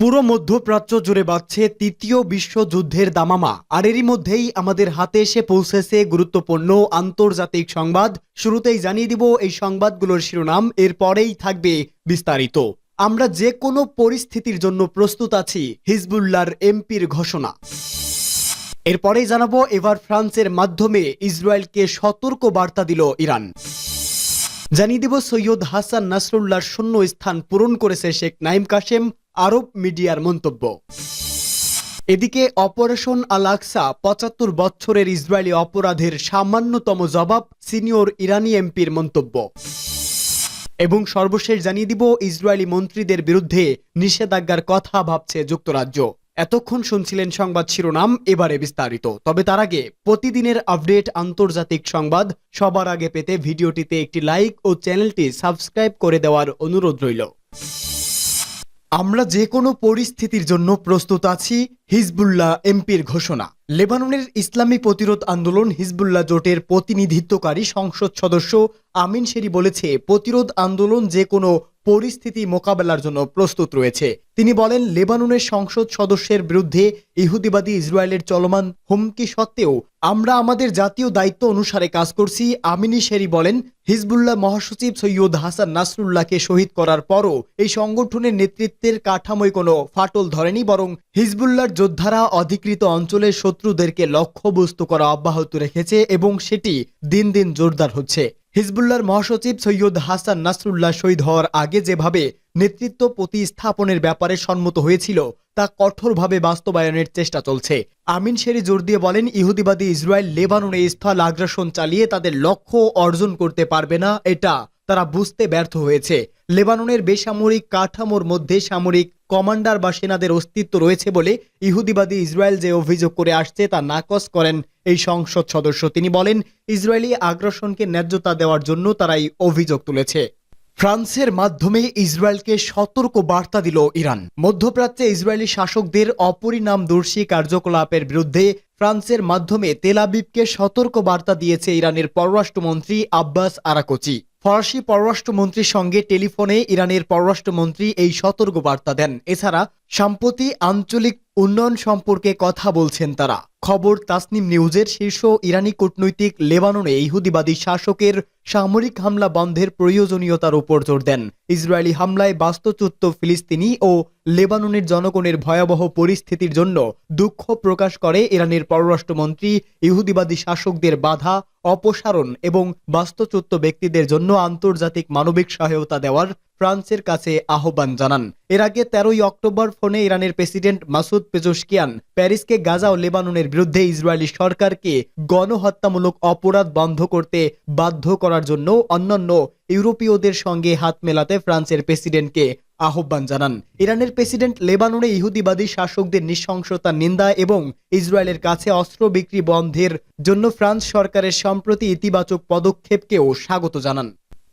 পুরো মধ্যপ্রাচ্য জুড়ে বাড়ছে তৃতীয় বিশ্বযুদ্ধের দামামা। আর এরই মধ্যেই আমাদের হাতে এসে পৌঁছেছে গুরুত্বপূর্ণ আন্তর্জাতিক সংবাদ। শুরুতেই জানিয়ে দিব এই সংবাদগুলোর শিরোনাম, এরপরেই থাকবে বিস্তারিত। আমরা যে কোনো পরিস্থিতির জন্য প্রস্তুত আছি, হিজবুল্লাহর এমপির ঘোষণা। এরপরেই জানাব, এবার ফ্রান্সের মাধ্যমে ইসরায়েলকে সতর্ক বার্তা দিল ইরান। জানিয়ে দিব, সৈয়দ হাসান নাসরুল্লাহর শূন্য স্থান পূরণ করেছে শেখ নাইম কাশেম। আরব মিডিয়ার মন্তব্য। এদিকে অপারেশন আল আকসা পঁচাত্তর বছরের ইসরায়েলি অপরাধের সামান্যতম জবাব সিনিয়র ইরানি এমপির মন্তব্য। এবং সর্বশেষ জানিয়ে দিব, ইসরায়েলি মন্ত্রীদের বিরুদ্ধে নিষেধাজ্ঞার কথা ভাবছে যুক্তরাজ্য। এতক্ষণ শুনছিলেন সংবাদ শিরোনাম, এবারে বিস্তারিত। তবে তার আগে, প্রতিদিনের আপডেট আন্তর্জাতিক সংবাদ, সবার আগে পেতে ভিডিওটিতে একটি লাইক ও চ্যানেলটি সাবস্ক্রাইব করে দেওয়ার অনুরোধ রইল। আমরা যে কোনো পরিস্থিতির জন্য প্রস্তুত আছি হিজবুল্লাহ এমপির ঘোষণা। লেবাননের ইসলামী প্রতিরোধ আন্দোলন হিজবুল্লাহ জোটের প্রতিনিধিত্বকারী সংসদ সদস্য আমিন শেরি বলেছে, প্রতিরোধ আন্দোলন যে কোনো পরিস্থিতি মোকাবেলার জন্য প্রস্তুত রয়েছে। তিনি বলেন, লেবাননের সংসদ সদস্যের বিরুদ্ধে ইহুদিবাদী ইসরায়েলের চলমান হুমকি সত্ত্বেও আমরা আমাদের জাতীয় দায়িত্ব অনুসারে কাজ করছি, আমিনী শেরি বলেন। হিজবুল্লাহ মহাসচিব সৈয়দ হাসান নাসরুল্লাহকে শহীদ করার পরও এই সংগঠনের নেতৃত্বের কাঠামোয় কোনো ফাটল ধরেনি, বরং হিজবুল্লাহর যোদ্ধারা অধিকৃত অঞ্চলের শত্রুদেরকে লক্ষ্যবস্তু করা অব্যাহত রেখেছে এবং সেটি দিন দিন জোরদার হচ্ছে। হিজবুল্লাহর মহাসচিব সৈয়দ হাসান নাসরুল্লাহ শহীদ হওয়ার আগে যেভাবে নেতৃত্ব প্রতিস্থাপনের ব্যাপারে সম্মত হয়েছিল, তা কঠোরভাবে বাস্তবায়নের চেষ্টা চলছে। আমিন শেরি জোর দিয়ে বলেন, ইহুদিবাদী ইসরায়েল লেবাননে স্থল আগ্রাসন চালিয়ে তাদের লক্ষ্য অর্জন করতে পারবে না, এটা তারা বুঝতে ব্যর্থ হয়েছে। লেবাননের বেসামরিক কাঠামোর মধ্যে সামরিক কমান্ডার বা সেনাদের অস্তিত্ব রয়েছে বলে ইহুদিবাদী ইসরায়েল যে অভিযোগ করে আসছে তা নাকচ করেন এই সংসদ সদস্য। তিনি বলেন, ইসরায়েলি আগ্রাসনকে ন্যায্যতা দেওয়ার জন্য তারা এই অভিযোগ তুলেছে। ফ্রান্সের মাধ্যমে ইসরায়েলকে সতর্ক বার্তা দিল ইরান। মধ্যপ্রাচ্যে ইসরায়েলি শাসকদের অপরিণামদর্শী কার্যকলাপের বিরুদ্ধে ফ্রান্সের মাধ্যমে তেলাবিবকে সতর্ক বার্তা দিয়েছে ইরানের পররাষ্ট্রমন্ত্রী আব্বাস আরাকোচি। ফরাসি পররাষ্ট্রমন্ত্রীর সঙ্গে টেলিফোনে ইরানের পররাষ্ট্রমন্ত্রী এই সতর্ক বার্তা দেন। এছাড়া সম্প্রতি আঞ্চলিক উন্নয়ন সম্পর্কে কথা বলছেন তারা। খবর তাসনিম নিউজের শীর্ষ ইরানি কূটনৈতিক লেবাননে ইহুদিবাদী শাসকের সামরিক হামলা বন্ধের প্রয়োজনীয়তার উপর জোর দেন। ইসরায়েলি হামলায় বাস্তুচ্যুত ফিলিস্তিনি ও লেবাননের জনগণের ভয়াবহ পরিস্থিতির জন্য দুঃখ প্রকাশ করে ইরানের পররাষ্ট্রমন্ত্রী। ইহুদিবাদী শাসকদের বাধা, অপসারণ এবং বাস্তুচ্যুত ব্যক্তিদের জন্য আন্তর্জাতিক মানবিক সহায়তা দেওয়ার ফ্রান্সের কাছে আহ্বান জানান। এর আগে তেরোই অক্টোবর ফোনে ইরানের প্রেসিডেন্ট মাসুদ পেজোশকিয়ান প্যারিসকে গাজা ও লেবাননের বিরুদ্ধে ইসরায়েলি সরকারকে গণহত্যামূলক অপরাধ বন্ধ করতে বাধ্য করার জন্য অন্যান্য ইউরোপীয়দের সঙ্গে হাত মেলাতে ফ্রান্সের প্রেসিডেন্টকে আহ্বান জানান। ইরানের প্রেসিডেন্ট লেবাননে ইহুদিবাদী শাসকদের নৃশংসতার নিন্দা এবং ইসরায়েলের কাছে অস্ত্র বিক্রি বন্ধের জন্য ফ্রান্স সরকারের সম্প্রতি ইতিবাচক পদক্ষেপকেও স্বাগত জানান।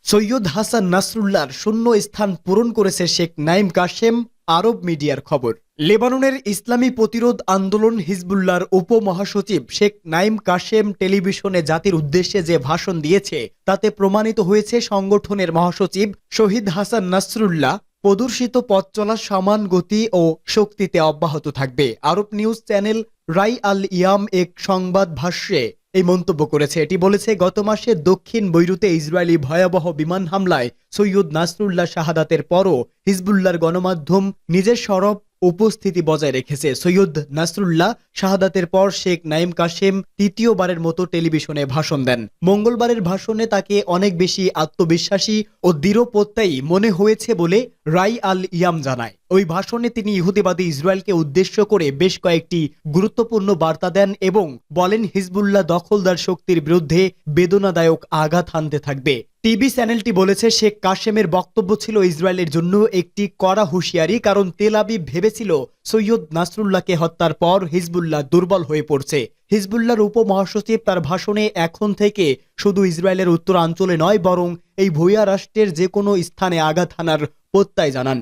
সৈয়দ হাসান নাসরুল্লাহর শূন্য স্থান পূরণ করেছে শেখ নাইম কাশেম আরব মিডিয়ার খবর। লেবাননের ইসলামী প্রতিরোধ আন্দোলন হিজবুল্লাহর উপমহাসচিব শেখ নাইম কাশেম টেলিভিশনে জাতির উদ্দেশ্যে যে ভাষণ দিয়েছে, তাতে প্রমাণিত হয়েছে সংগঠনের মহাসচিব শহীদ হাসান নাসরুল্লাহ প্রদর্শিত পথ চলা সমান গতি ও শক্তিতে অব্যাহত থাকবে। Arab news channel Rai Al Youm এক সংবাদ ভাষ্যে এই মন্তব্য করেছে। এটি বলেছে, গত মাসে দক্ষিণ বৈরুতে ইসরায়েলি ভয়াবহ বিমান হামলায় সৈয়দ নাসরুল্লাহ শাহাদাতের পরও হিজবুল্লাহর গণমাধ্যম নিজের সরব উপস্থিতি বজায় রেখেছে। সৈয়দ নাসরুল্লাহ শাহাদাতের পর শেখ নাইম কাশেম তৃতীয়বারের মতো টেলিভিশনে ভাষণ দেন। মঙ্গলবারের ভাষণে তাকে অনেক বেশি আত্মবিশ্বাসী ও দৃঢ় প্রত্যয়ী মনে হয়েছে বলে রাই আল ইয়াম জানায়। ওই ভাষণে তিনি ইহুদিবাদী ইসরায়েলকে উদ্দেশ্য করে বেশ কয়েকটি গুরুত্বপূর্ণ বার্তা দেন এবং বলেন, হিজবুল্লাহ দখলদার শক্তির বিরুদ্ধে বেদনাদায়ক আঘাত হানতে থাকবে। টিভি চ্যানেলটি বলেছে, শেখ কাশেমের বক্তব্য ছিল ইসরায়েলের জন্য একটি কড়া হুঁশিয়ারি কারণ তেলাবি ভেবেছিল সৈয়দ নাসরুল্লাহকে হত্যার পর হিজবুল্লাহ দুর্বল হয়ে পড়ছে। হিজবুল্লাহর উপমহাসচিব তার ভাষণে এখন থেকে শুধু ইসরায়েলের উত্তরাঞ্চলে নয়, বরং এই ভূয়া রাষ্ট্রের যে কোনো স্থানে আঘাত হানার প্রত্যয় জানান।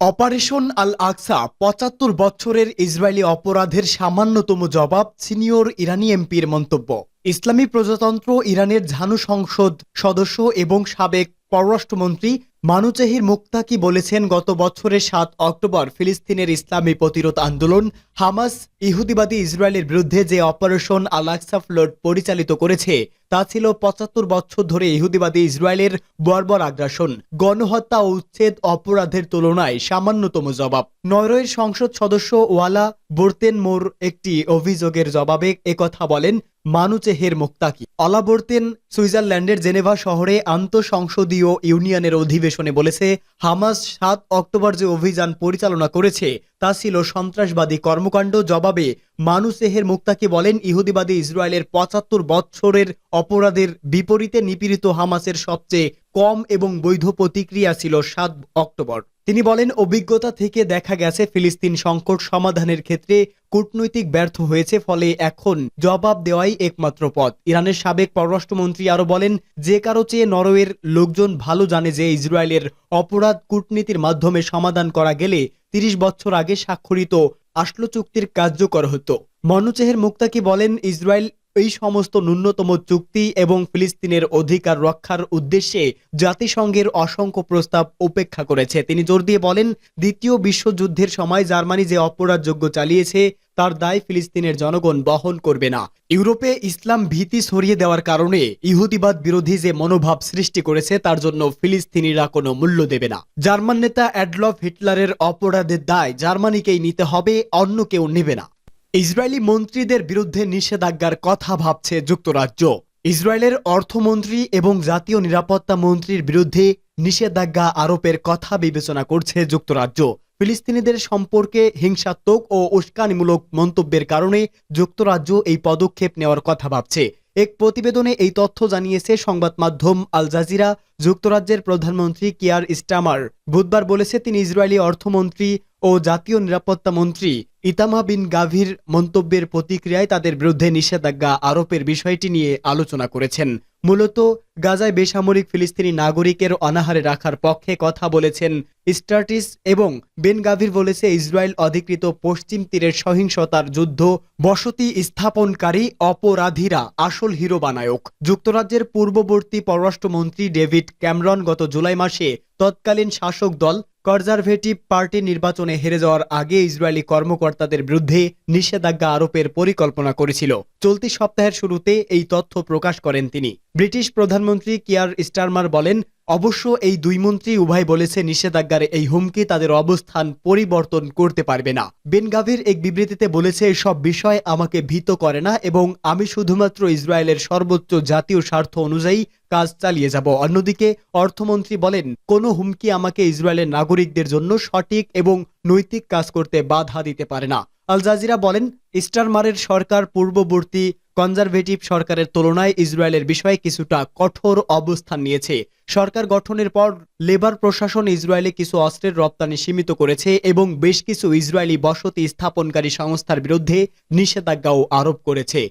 অপারেশন আল আকসা পঁচাত্তর বছরের ইসরায়েলি অপরাধের সামান্যতম জবাব সিনিয়র ইরানি এমপির মন্তব্য। ইসলামী প্রজাতন্ত্র ইরানের ঝানু সংসদ সদস্য এবং সাবেক পররাষ্ট্রমন্ত্রী মানুচেহির মুক্তাকি বলেছেন, গত বছরের সাত অক্টোবর ফিলিস্তিনের ইসলামী প্রতিরোধ আন্দোলন হামাস ইহুদিবাদী ইসরায়েলের বিরুদ্ধে যে অপারেশন আল আকসা ফ্লোট পরিচালিত করেছে, তা ছিল পঁচাত্তর বছর ধরে ইহুদিবাদী ইসরায়েলের বর্বর আগ্রাসন, গণহত্যা ও উচ্ছেদ অপরাধের তুলনায় সামান্যতম জবাব। নরওয়ের সংসদ সদস্য ওয়ালা বোর্তেন মোর একটি অভিযোগের জবাবে একথা বলেন মানুচেহের মুক্তাকি। অলাবর্তেন সুইজারল্যান্ডের জেনেভা শহরে আন্তঃসংসদীয় ইউনিয়নের অধিবেশনে বলেছে, হামাস সাত অক্টোবর যে অভিযান পরিচালনা করেছে, তা ছিল সন্ত্রাসবাদী কর্মকাণ্ড। জবাবে মানুসেহের মুক্তাকি বলেন, ইহুদিবাদী ইসরায়েলের পঁচাত্তর বৎসরের অপরাধের বিপরীতে নিপীড়িত হামাসের সবচেয়ে কম এবং বৈধ প্রতিক্রিয়া ছিল সাত অক্টোবর। তিনি বলেন, অভিজ্ঞতা থেকে দেখা গেছে ফিলিস্তিন সংকট সমাধানের ক্ষেত্রে কূটনৈতিক ব্যর্থ হয়েছে, ফলে এখন জবাব দেওয়াই একমাত্র পথ। ইরানের সাবেক পররাষ্ট্রমন্ত্রী আরও বলেন, যে কারও চেয়ে নরওয়ের লোকজন ভালো জানে যে ইসরায়েলের অপরাধ কূটনীতির মাধ্যমে সমাধান করা গেলে তিরিশ বছর আগে স্বাক্ষরিত আসলো চুক্তির কার্যকর হতো। মনুচেহের মুক্তাকি বলেন, ইসরায়েল এই সমস্ত ন্যূনতম চুক্তি এবং ফিলিস্তিনের অধিকার রক্ষার উদ্দেশ্যে জাতিসংঘের অসংখ্য প্রস্তাব উপেক্ষা করেছে। তিনি জোর দিয়ে বলেন, দ্বিতীয় বিশ্বযুদ্ধের সময় জার্মানি যে অপরাধযোগ্য চালিয়েছে, তার দায় ফিলিস্তিনের জনগণ বহন করবে না। ইউরোপে ইসলাম ভীতি সরিয়ে দেওয়ার কারণে ইহুদিবাদ বিরোধী যে মনোভাব সৃষ্টি করেছে, তার জন্য ফিলিস্তিনিরা কোনো মূল্য দেবে না। জার্মান নেতা অ্যাডলফ হিটলারের অপরাধের দায় জার্মানিকেই নিতে হবে, অন্য কেউ নেবে না। ইসরায়েলি মন্ত্রীদের বিরুদ্ধে নিষেধাজ্ঞার কথা ভাবছে যুক্তরাজ্য। ইসরায়েলের অর্থমন্ত্রী এবং জাতীয় নিরাপত্তা মন্ত্রীর বিরুদ্ধে নিষেধাজ্ঞা আরোপের কথা বিবেচনা করছে যুক্তরাজ্য। ফিলিস্তিনিদের সম্পর্কে হিংসাত্মক ও উস্কানিমূলক মন্তব্যের কারণে যুক্তরাজ্য এই পদক্ষেপ নেওয়ার কথা ভাবছে। এক প্রতিবেদনে এই তথ্য জানিয়েছে সংবাদ মাধ্যম আল জাজিরা। যুক্তরাজ্যের প্রধানমন্ত্রী কিয়ার স্টামার বুধবার বলেছে, তিনি ইসরায়েলি অর্থমন্ত্রী ও জাতীয় নিরাপত্তা মন্ত্রী। ইতামা বিন গাভীর মন্তব্যের প্রতিক্রিয়ায় তাদের বিরুদ্ধে নিষেধাজ্ঞা আরোপের বিষয়টি নিয়ে আলোচনা করেছেন। মূলত গাজায় বেসামরিক ফিলিস্তিনি নাগরিকের অনাহারে রাখার পক্ষে কথা বলেছেন স্টার্টিস এবং বেন গাভীর বলেছে, ইসরায়েল অধিকৃত পশ্চিম তীরের সহিংসতার যুদ্ধ বসতি স্থাপনকারী অপরাধীরা আসল হিরো বানায়ক। যুক্তরাজ্যের পূর্ববর্তী পররাষ্ট্রমন্ত্রী ডেভিড ক্যামরন গত জুলাই মাসে তৎকালীন শাসক দল কনজারভেটিভ পার্টি নির্বাচনে হেরে যাওয়ার আগে ইসরায়েলি কর্মকর্তাদের বিরুদ্ধে নিষেধাজ্ঞা আরোপের পরিকল্পনা করেছিল। চলতি সপ্তাহের শুরুতে এই তথ্য প্রকাশ করেন তিনি। ব্রিটিশ প্রধানমন্ত্রী কিয়ার স্টারমার বলেন, অবশ্য এই দুই মন্ত্রী উভয় বলেছে নিষেধাজ্ঞার এই হুমকি তাদের অবস্থান পরিবর্তন করতে পারবে না। বেনগাভির এক বিবৃতিতে বলেছে, এসব বিষয় আমাকে ভীত করে না এবং আমি শুধুমাত্র ইসরায়েলের সর্বোচ্চ জাতীয় স্বার্থ অনুযায়ী কাজ চালিয়ে যাব। অন্যদিকে অর্থমন্ত্রী বলেন, কোনো হুমকি আমাকে ইসরায়েলের নাগরিকদের জন্য সঠিক এবং নৈতিক কাজ করতে বাধা দিতে পারে না। আল জাজিরা বলেন, স্টারমারের সরকার পূর্ববর্তী কনজারভেটিভ সরকারের তুলনায় ইসরায়েলের বিষয়ে কিছুটা কঠোর অবস্থান নিয়েছে। সরকার গঠনের পর লেবার প্রশাসন ইসরায়েলে কিছু অস্ত্রের রপ্তানি সীমিত করেছে এবং বেশ কিছু ইসরায়েলি বসতি স্থাপনকারী সংস্থার বিরুদ্ধে নিষেধাজ্ঞাও আরোপ করেছে।